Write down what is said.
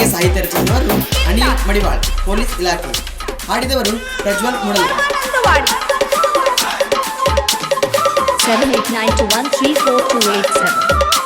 साहित्य अनिया मडीवाळ पोलीस 7892134287